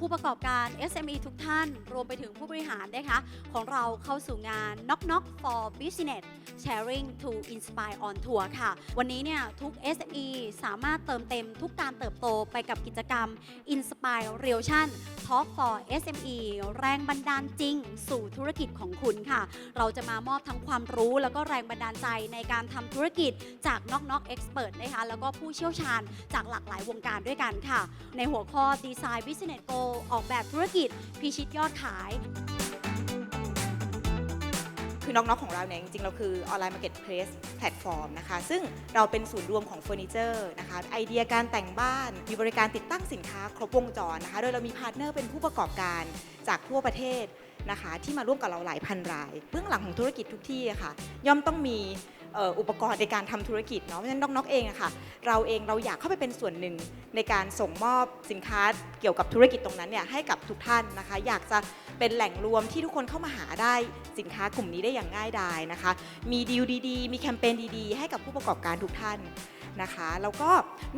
ผู้ประกอบการ SME ทุกท่าน รวมไปถึงผู้บริหารนะคะของเราเข้าสู่งาน Knock Knock for Business Sharing to Inspire on Tour ค่ะ วันนี้เนี่ยทุก SME สามารถเติมเต็มทุกการเติบโตไปกับกิจกรรม Inspire r e a t i o n Talk for SME แรงบันดาลจริง สู่ธุรกิจของคุณค่ะ เราจะมามอบทั้งความรู้แล้วก็แรงบันดาลใจในการทำธุรกิจจาก Knock Knock Expert นะคะแล้วก็ผู้เชี่ยวชาญจากหลากหลายวงการด้วยกันค่ะ ในหัวข้อ Design Business Goal ออกแบบธุรกิจพิชิตยอดขาย คือน้องๆของเราเนี่ยจริงๆ เราคือออนไลน์มาร์เก็ตเพลสแพลตฟอร์มนะคะ ซึ่งเราเป็นศูนย์รวมของเฟอร์นิเจอร์นะคะ ไอเดียการแต่งบ้าน มีบริการติดตั้งสินค้า ครบวงจรนะคะ โดยเรามีพาร์ทเนอร์เป็นผู้ประกอบการจากทั่วประเทศนะคะ ที่มาร่วมกับเราหลายพันราย เบื้องหลังของธุรกิจทุกที่อะค่ะ ย่อมต้องมี อุปกรณ์ในการทำธุรกิจเนาะเพราะฉะนั้นน้องๆเองอะค่ะเราเองเราอยากเข้าไปเป็นส่วนหนึ่งในการส่งมอบสินค้าเกี่ยวกับธุรกิจตรงนั้นเนี่ยให้กับทุกท่านนะคะ อยากจะเป็นแหล่งรวมที่ทุกคนเข้ามาหาได้สินค้ากลุ่มนี้ได้อย่างง่ายดายนะคะ มีดีลดีๆ มีแคมเปญดีๆ ให้กับผู้ประกอบการทุกท่านนะคะแล้วก็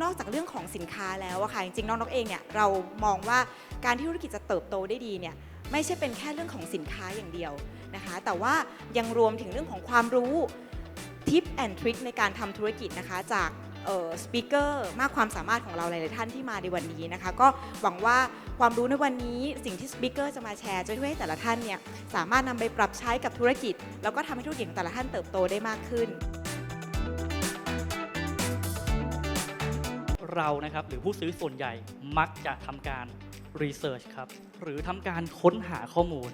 นอกจากเรื่องของสินค้าแล้วอะค่ะจริงๆน้องๆเองเนี่ยเรามองว่าการที่ธุรกิจจะเติบโตได้ดีเนี่ยไม่ใช่เป็นแค่เรื่องของสินค้าอย่างเดียวนะคะ แต่ว่ายังรวมถึงเรื่องของความรู้ ทิปแอนทริคในการทำธุรกิจนะคะจากสปีกเกอร์มากความสามารถของเราหลาย ๆ ท่านที่มาในวันนี้นะคะ ก็หวังว่าความรู้ในวันนี้สิ่งที่สปีกเกอร์จะมาแชร์จะช่วยให้แต่ละท่านเนี่ยสามารถนำไปปรับใช้กับธุรกิจ แล้วก็ทำให้ธุรกิจของแต่ละท่านเติบโตได้มากขึ้น เรานะครับหรือผู้ซื้อส่วนใหญ่มักจะทำการรีเสิร์ชครับหรือทำการค้นหาข้อมูล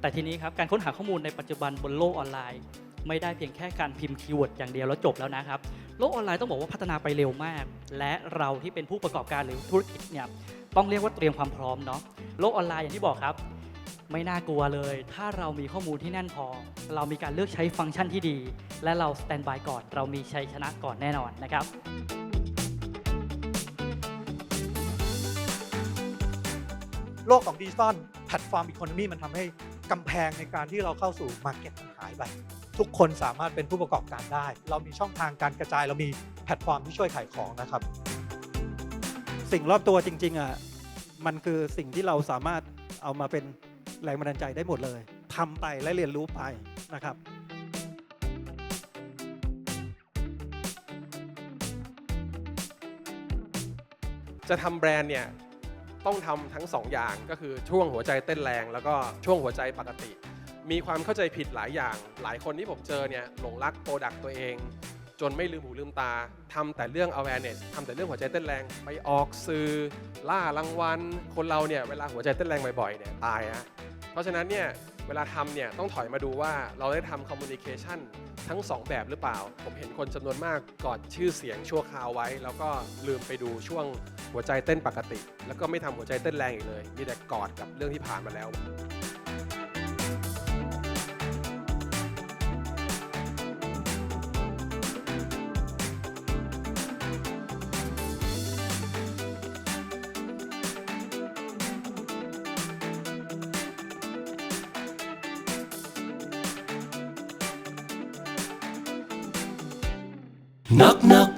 แต่ทีนี้ครับการค้นหาข้อมูลในปัจจุบันบนโลกออนไลน์ ไม่ได้เพียงแค่การพิมพ์คีย์เวิร์ดอย่างเดียวแล้วจบแล้วนะครับ โลกออนไลน์ต้องบอกว่าพัฒนาไปเร็วมาก และเราที่เป็นผู้ประกอบการหรือธุรกิจเนี่ยต้องเรียกว่าเตรียมความพร้อมเนาะโลกออนไลน์อย่างที่บอกครับ ไม่น่ากลัวเลย ถ้าเรามีข้อมูลที่แน่นพอ เรามีการเลือกใช้ฟังก์ชันที่ดี และเราสแตนบายก่อน เรามีชัยชนะก่อนแน่นอนนะครับโลกของดิจิตอลแพลตฟอร์มอีโคโนมีมันทำให้กำแพงในการที่เราเข้าสู่มาร์เก็ตมันหายไป ทุกคนสามารถเป็นผู้ประกอบการได้ เรามีช่องทางการกระจาย เรามีแพลตฟอร์มที่ช่วยขายของนะครับ สิ่งรอบตัวจริงๆอะมันคือสิ่งที่เราสามารถเอามาเป็นแรงบันดาลใจได้หมดเลยทำไปและเรียนรู้ไปนะครับจะทำแบรนด์เนี่ยต้องทำทั้งสองอย่างก็คือช่วงหัวใจเต้นแรง แล้วก็ช่วงหัวใจปกติ มีความเข้าใจผิดหลายอย่าง หลายคนที่ผมเจอเนี่ยหลงรักโปรดักต์ตัวเอง จนไม่ลืมหูลืมตาทำแต่เรื่อง awareness ทำแต่เรื่องหัวใจเต้นแรง ไปออกสื่อล่ารางวัล คนเราเนี่ยเวลาหัวใจเต้นแรงบ่อยๆเนี่ยตายฮะ เพราะฉะนั้นเนี่ยเวลาทำเนี่ยต้องถอยมาดูว่าเราได้ทำ communication ทั้งสองแบบหรือเปล่า ผมเห็นคนจำนวนมากกอดชื่อเสียงชั่วคราวไว้ แล้วก็ลืมไปดูช่วงหัวใจเต้นปกติ แล้วก็ไม่ทำหัวใจเต้นแรงอีกเลย มีแต่กอดกับเรื่องที่ผ่านมาแล้ว Knock knock